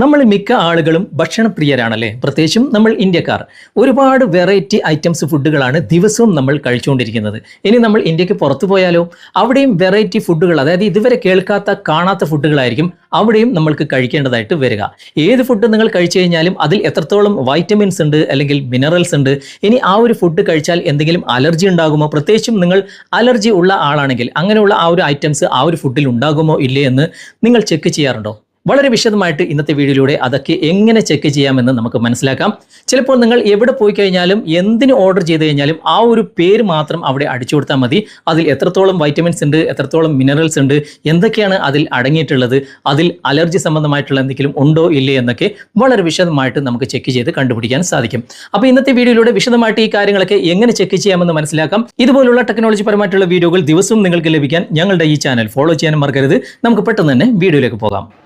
നമ്മൾ മിക്ക ആളുകളും ഭക്ഷണപ്രിയരാണല്ലേ? പ്രത്യേകിച്ചും നമ്മൾ ഇന്ത്യക്കാർ. ഒരുപാട് വെറൈറ്റി ഐറ്റംസ് ഫുഡുകളാണ് ദിവസവും നമ്മൾ കഴിച്ചുകൊണ്ടിരിക്കുന്നത്. ഇനി നമ്മൾ ഇന്ത്യയ്ക്ക് പുറത്തു പോയാലോ? അവിടെയും വെറൈറ്റി ഫുഡുകൾ അതായത് ഇതുവരെ കേൾക്കാത്ത കാണാത്ത ഫുഡുകളായിരിക്കും അവിടെയും നമ്മൾക്ക് കഴിക്കേണ്ടതായിട്ട് വരിക. ഏത് ഫുഡ് നിങ്ങൾ കഴിച്ചു കഴിഞ്ഞാലും അതിൽ എത്രത്തോളം വൈറ്റമിൻസ് ഉണ്ട് അല്ലെങ്കിൽ മിനറൽസ് ഉണ്ട് ഇനി ആ ഒരു ഫുഡ് കഴിച്ചാൽ എന്തെങ്കിലും അലർജി ഉണ്ടാകുമോ? പ്രത്യേകിച്ചും നിങ്ങൾ അലർജി ഉള്ള ആളാണെങ്കിൽ അങ്ങനെയുള്ള ആ ഒരു ഐറ്റംസ് ആ ഒരു ഫുഡിൽ ഉണ്ടാകുമോ ഇല്ലേ എന്ന് നിങ്ങൾ ചെക്ക് ചെയ്യാറുണ്ടോ? വളരെ വിശദമായിട്ട് ഇന്നത്തെ വീഡിയോയിലൂടെ അതൊക്കെ എങ്ങനെ ചെക്ക് ചെയ്യാമെന്ന് നമുക്ക് മനസ്സിലാക്കാം. ചിലപ്പോൾ നിങ്ങൾ എവിടെ പോയി കഴിഞ്ഞാലും എന്തിന് ഓർഡർ ചെയ്ത് കഴിഞ്ഞാലും ആ ഒരു പേര് മാത്രം അവിടെ അടിച്ചു കൊടുത്താൽ മതി. അതിൽ എത്രത്തോളം വൈറ്റമിൻസ് ഉണ്ട് എത്രത്തോളം മിനറൽസ് ഉണ്ട് എന്തൊക്കെയാണ് അതിൽ അടങ്ങിയിട്ടുള്ളത് അതിൽ അലർജി സംബന്ധമായിട്ടുള്ള എന്തെങ്കിലും ഉണ്ടോ ഇല്ലേ എന്നൊക്കെ വളരെ വിശദമായിട്ട് നമുക്ക് ചെക്ക് ചെയ്ത് കണ്ടുപിടിക്കാൻ സാധിക്കും. അപ്പോൾ ഇന്നത്തെ വീഡിയോയിലൂടെ വിശദമായിട്ട് ഈ കാര്യങ്ങളൊക്കെ എങ്ങനെ ചെക്ക് ചെയ്യാമെന്ന് മനസ്സിലാക്കാം. ഇതുപോലുള്ള ടെക്നോളജി പരമായിട്ടുള്ള വീഡിയോകൾ ദിവസവും നിങ്ങൾക്ക് ലഭിക്കാൻ ഞങ്ങളുടെ ഈ ചാനൽ ഫോളോ ചെയ്യാൻ മറക്കരുത്. നമുക്ക് പെട്ടെന്ന് തന്നെ വീഡിയോയിലേക്ക് പോകാം.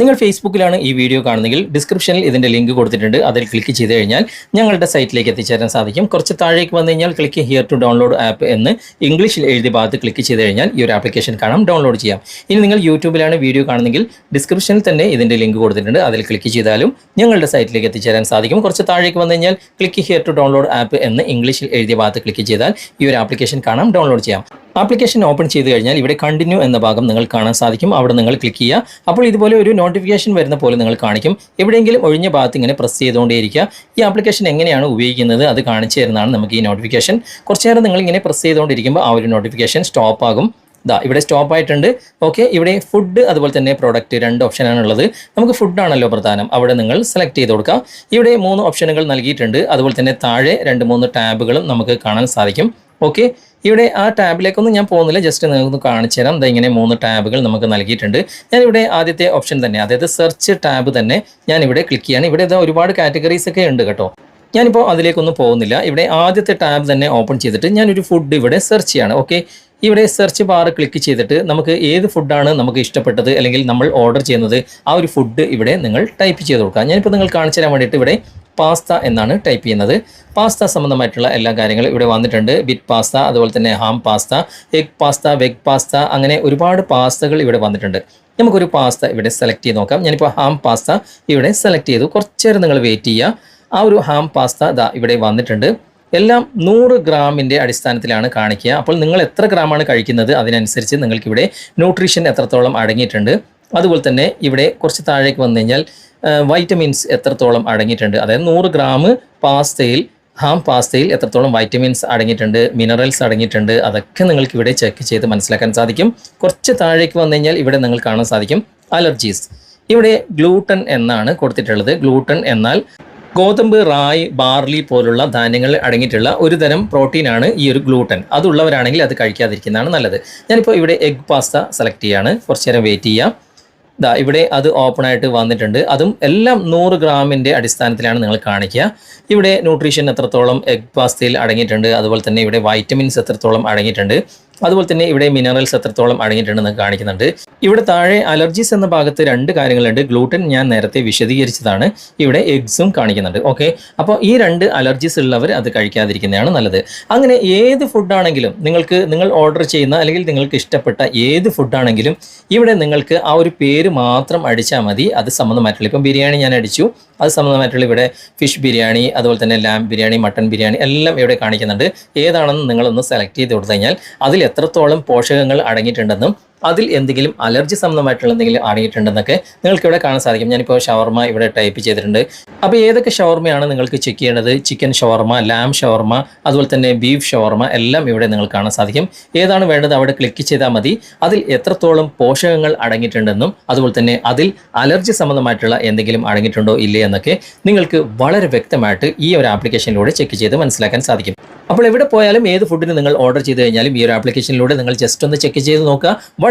നിങ്ങൾ ഫേസ്ബുക്കിലാണ് ഈ വീഡിയോ കാണുന്നെങ്കിൽ ഡിസ്ക്രിപ്ഷനിൽ ഇതിന്റെ ലിങ്ക് കൊടുത്തിട്ടുണ്ട്. അതിൽ ക്ലിക്ക് ചെയ്ത് കഴിഞ്ഞാൽ ഞങ്ങളുടെ സൈറ്റിലേക്ക് എത്തിച്ചേരാൻ സാധിക്കും. കുറച്ച് താഴേക്ക് വന്നു കഴിഞ്ഞാൽ click here to download app എന്ന് ഇംഗ്ലീഷിൽ എഴുതി ഭാഗത്ത് ക്ലിക്ക് ചെയ്ത് കഴിഞ്ഞാൽ ഈ ഒരു ആപ്ലിക്കേഷൻ കാണാം. ഡൗൺലോഡ് ചെയ്യാം. ഇനി നിങ്ങൾ യൂട്യൂബിലാണ് വീഡിയോ കാണുന്നെങ്കിൽ ഡിസ്ക്രിപ്ഷനിൽ തന്നെ ഇതിന്റെ ലിങ്ക് കൊടുത്തിട്ടുണ്ട്. അതിൽ ക്ലിക്ക് ചെയ്താലും ഞങ്ങളുടെ സൈറ്റിലേക്ക് എത്തിച്ചേരാൻ സാധിക്കും. കുറച്ച് താഴേക്ക് വന്നു കഴിഞ്ഞാൽ click here to download app എന്ന് ഇംഗ്ലീഷിൽ എഴുതിയ ഭാഗത്ത് ക്ലിക്ക് ചെയ്താൽ ഈ ഒരു ആപ്ലിക്കേഷൻ കാണാം. ഡൗൺലോഡ് ചെയ്യാം. ആപ്ലിക്കേഷൻ ഓപ്പൺ ചെയ്ത് കഴിഞ്ഞാൽ ഇവിടെ കണ്ടിന്യൂ എന്ന ഭാഗം നിങ്ങൾ കാണാൻ സാധിക്കും. അവിടെ നിങ്ങൾ ക്ലിക്ക് ചെയ്യുക. അപ്പോൾ ഇതുപോലെ ഒരു നോട്ടിഫിക്കേഷൻ വരുന്ന പോലെ നിങ്ങൾ കാണിക്കും. എവിടെയെങ്കിലും ഒഴിഞ്ഞ ഭാഗത്ത് ഇങ്ങനെ പ്രസ് ചെയ്തുകൊണ്ടേയിരിക്കുക. ഈ ആപ്ലിക്കേഷൻ എങ്ങനെയാണ് ഉപയോഗിക്കുന്നത് അത് കാണിച്ചു തരുന്നതാണ് നമുക്ക് ഈ നോട്ടിഫിക്കേഷൻ കുറച്ച് നേരം നിങ്ങൾ ഇങ്ങനെ പ്രസ് ചെയ്തുകൊണ്ടിരിക്കുമ്പോൾ ആ ഒരു നോട്ടിഫിക്കേഷൻ സ്റ്റോപ്പ് ആകും. ദാ ഇവിടെ സ്റ്റോപ്പ് ആയിട്ടുണ്ട്. ഓക്കെ ഇവിടെ ഫുഡ് അതുപോലെ തന്നെ പ്രോഡക്റ്റ് രണ്ട് ഓപ്ഷനാണ് ഉള്ളത്. നമുക്ക് ഫുഡാണല്ലോ പ്രധാനം. അവിടെ നിങ്ങൾ സെലക്ട് ചെയ്ത് കൊടുക്കുക. ഇവിടെ മൂന്ന് ഓപ്ഷനുകൾ നൽകിയിട്ടുണ്ട്. അതുപോലെ തന്നെ താഴെ രണ്ട് മൂന്ന് ടാബുകളും നമുക്ക് കാണാൻ സാധിക്കും. ഓക്കെ ഇവിടെ ആ ടാബിലേക്കൊന്നും ഞാൻ പോകുന്നില്ല. ജസ്റ്റ് നിങ്ങൾക്ക് കാണിച്ചു തരാം. ദാ ഇങ്ങനെ മൂന്ന് ടാബുകൾ നമുക്ക് നൽകിയിട്ടുണ്ട്. ഞാനിവിടെ ആദ്യത്തെ ഓപ്ഷൻ തന്നെ അതായത് സെർച്ച് ടാബ് തന്നെ ഞാനിവിടെ ക്ലിക്ക് ചെയ്യാണ്. ഇവിടെ ഇതാ ഒരുപാട് കാറ്റഗറീസ് ഒക്കെ ഉണ്ട് കേട്ടോ. ഞാനിപ്പോൾ അതിലേക്കൊന്നും പോകുന്നില്ല. ഇവിടെ ആദ്യത്തെ ടാബ് തന്നെ ഓപ്പൺ ചെയ്തിട്ട് ഞാനൊരു ഫുഡ് ഇവിടെ സെർച്ച് ചെയ്യാണ്. ഓക്കെ ഇവിടെ സെർച്ച് ബാർ ക്ലിക്ക് ചെയ്തിട്ട് നമുക്ക് ഏത് ഫുഡാണ് നമുക്ക് ഇഷ്ടപ്പെട്ടത് അല്ലെങ്കിൽ നമ്മൾ ഓർഡർ ചെയ്യുന്നത് ആ ഒരു ഫുഡ് ഇവിടെ നിങ്ങൾ ടൈപ്പ് ചെയ്ത് കൊടുക്കുക. ഞാനിപ്പോൾ നിങ്ങൾ കാണിച്ചു തരാൻ വേണ്ടിയിട്ട് ഇവിടെ പാസ്ത എന്നാണ് ടൈപ്പ് ചെയ്യുന്നത്. പാസ്ത സംബന്ധമായിട്ടുള്ള എല്ലാ കാര്യങ്ങളും ഇവിടെ വന്നിട്ടുണ്ട്. ബിറ്റ് പാസ്ത അതുപോലെ തന്നെ ham pasta egg pasta veg pasta അങ്ങനെ ഒരുപാട് പാസ്തകൾ ഇവിടെ വന്നിട്ടുണ്ട്. നമുക്കൊരു പാസ്ത ഇവിടെ സെലക്ട് ചെയ്ത് നോക്കാം. ഞാനിപ്പോൾ ഹാം പാസ്ത ഇവിടെ സെലക്ട് ചെയ്തു. കുറച്ചേരം നിങ്ങൾ വെയിറ്റ് ചെയ്യുക. ആ ഒരു ഹാം പാസ്ത ദാ ഇവിടെ വന്നിട്ടുണ്ട്. എല്ലാം നൂറ് ഗ്രാമിന്റെ അടിസ്ഥാനത്തിലാണ് കാണിക്കുക. അപ്പോൾ നിങ്ങൾ എത്ര ഗ്രാമാണ് കഴിക്കുന്നത്? അതിനനുസരിച്ച് നിങ്ങൾക്കിവിടെ ന്യൂട്രീഷൻ എത്രത്തോളം അടങ്ങിയിട്ടുണ്ട്? അതുപോലെ തന്നെ ഇവിടെ കുറച്ച് താഴേക്ക് വന്നു കഴിഞ്ഞാൽ വൈറ്റമിൻസ് എത്രത്തോളം അടങ്ങിയിട്ടുണ്ട്. അതായത് നൂറ് ഗ്രാം പാസ്തയിൽ ഹാം പാസ്തയിൽ എത്രത്തോളം വൈറ്റമിൻസ് അടങ്ങിയിട്ടുണ്ട് മിനറൽസ് അടങ്ങിയിട്ടുണ്ട് അതൊക്കെ നിങ്ങൾക്ക് ഇവിടെ ചെക്ക് ചെയ്ത് മനസ്സിലാക്കാൻ സാധിക്കും. കുറച്ച് താഴേക്ക് വന്നു കഴിഞ്ഞാൽ ഇവിടെ നിങ്ങൾ കാണാൻ സാധിക്കും അലർജീസ് ഇവിടെ ഗ്ലൂട്ടൻ എന്നാണ് കൊടുത്തിട്ടുള്ളത്. ഗ്ലൂട്ടൻ എന്നാൽ ഗോതമ്പ് റായ് ബാർലി പോലുള്ള ധാന്യങ്ങൾ അടങ്ങിയിട്ടുള്ള ഒരു തരം പ്രോട്ടീനാണ് ഈ ഒരു ഗ്ലൂട്ടൻ അതുള്ളവരാണെങ്കിൽ അത് കഴിക്കാതിരിക്കുന്നതാണ് നല്ലത്. ഞാനിപ്പോൾ ഇവിടെ എഗ് പാസ്ത സെലക്ട് ചെയ്യാണ്. കുറച്ച് നേരം വെയിറ്റ് ചെയ്യാം. ദാ ഇവിടെ അത് ഓപ്പൺ ആയിട്ട് വന്നിട്ടുണ്ട്. അതും എല്ലാം നൂറ് ഗ്രാമിന്റെ അടിസ്ഥാനത്തിലാണ് നിങ്ങൾ കാണിക്കുക. ഇവിടെ ന്യൂട്രീഷൻ എത്രത്തോളം എഗ് പാസ്തയിൽ അടങ്ങിയിട്ടുണ്ട്. അതുപോലെ തന്നെ ഇവിടെ വൈറ്റമിൻസ് എത്രത്തോളം അടങ്ങിയിട്ടുണ്ട്. അതുപോലെ തന്നെ ഇവിടെ മിനറൽസ് എത്രത്തോളം അടങ്ങിയിട്ടുണ്ടെന്ന് കാണിക്കുന്നുണ്ട്. ഇവിടെ താഴെ അലർജീസ് എന്ന ഭാഗത്ത് രണ്ട് കാര്യങ്ങളുണ്ട്. ഗ്ലൂട്ടൻ ഞാൻ നേരത്തെ വിശദീകരിച്ചതാണ്. ഇവിടെ എഗ്സും കാണിക്കുന്നുണ്ട്. ഓക്കെ അപ്പോൾ ഈ രണ്ട് അലർജീസ് ഉള്ളവർ അത് കഴിക്കാതിരിക്കുന്നതാണ് നല്ലത്. അങ്ങനെ ഏത് ഫുഡാണെങ്കിലും നിങ്ങൾക്ക് നിങ്ങൾ ഓർഡർ ചെയ്യുന്ന അല്ലെങ്കിൽ നിങ്ങൾക്ക് ഇഷ്ടപ്പെട്ട ഏത് ഫുഡാണെങ്കിലും ഇവിടെ നിങ്ങൾക്ക് ആ ഒരു പേര് മാത്രം അടിച്ചാൽ മതി. അത് സംബന്ധമായിട്ടുള്ള ഇപ്പം ബിരിയാണി ഞാൻ അടിച്ചു. അത് സംബന്ധമായിട്ടുള്ള ഇവിടെ ഫിഷ് ബിരിയാണി അതുപോലെ തന്നെ ലാം ബിരിയാണി മട്ടൺ ബിരിയാണി എല്ലാം ഇവിടെ കാണിക്കുന്നുണ്ട്. ഏതാണെന്ന് നിങ്ങളൊന്ന് സെലക്ട് ചെയ്ത് കൊടുത്തു കഴിഞ്ഞാൽ അതിൽ എത്രത്തോളം പോഷകങ്ങൾ അടങ്ങിയിട്ടുണ്ടെന്നും അതിൽ എന്തെങ്കിലും അലർജി സംബന്ധമായിട്ടുള്ള എന്തെങ്കിലും അടങ്ങിയിട്ടുണ്ടെന്നൊക്കെ നിങ്ങൾക്ക് ഇവിടെ കാണാൻ സാധിക്കും. ഞാനിപ്പോൾ ഷവർമ ഇവിടെ ടൈപ്പ് ചെയ്തിട്ടുണ്ട്. അപ്പോൾ ഏതൊക്കെ ഷവർമയാണ് നിങ്ങൾക്ക് ചെക്ക് ചെയ്യേണ്ടത്? ചിക്കൻ ഷവർമ ലാം ഷവർമ അതുപോലെ തന്നെ ബീഫ് ഷവർമ എല്ലാം ഇവിടെ നിങ്ങൾക്ക് കാണാൻ സാധിക്കും. ഏതാണ് വേണ്ടത് അവിടെ ക്ലിക്ക് ചെയ്താൽ മതി. അതിൽ എത്രത്തോളം പോഷകങ്ങൾ അടങ്ങിയിട്ടുണ്ടെന്നും അതുപോലെ തന്നെ അതിൽ അലർജി സംബന്ധമായിട്ടുള്ള എന്തെങ്കിലും അടങ്ങിയിട്ടുണ്ടോ ഇല്ലേ എന്നൊക്കെ നിങ്ങൾക്ക് വളരെ വ്യക്തമായിട്ട് ഈ ഒരു ആപ്ലിക്കേഷനിലൂടെ ചെക്ക് ചെയ്ത് മനസ്സിലാക്കാൻ സാധിക്കും. അപ്പോൾ എവിടെ പോയാലും ഏത് ഫുഡിന് നിങ്ങൾ ഓർഡർ ചെയ്ത് കഴിഞ്ഞാലും ഈ ഒരു ആപ്ലിക്കേഷനിലൂടെ നിങ്ങൾ ജസ്റ്റ് ഒന്ന് ചെക്ക് ചെയ്ത് നോക്കുക.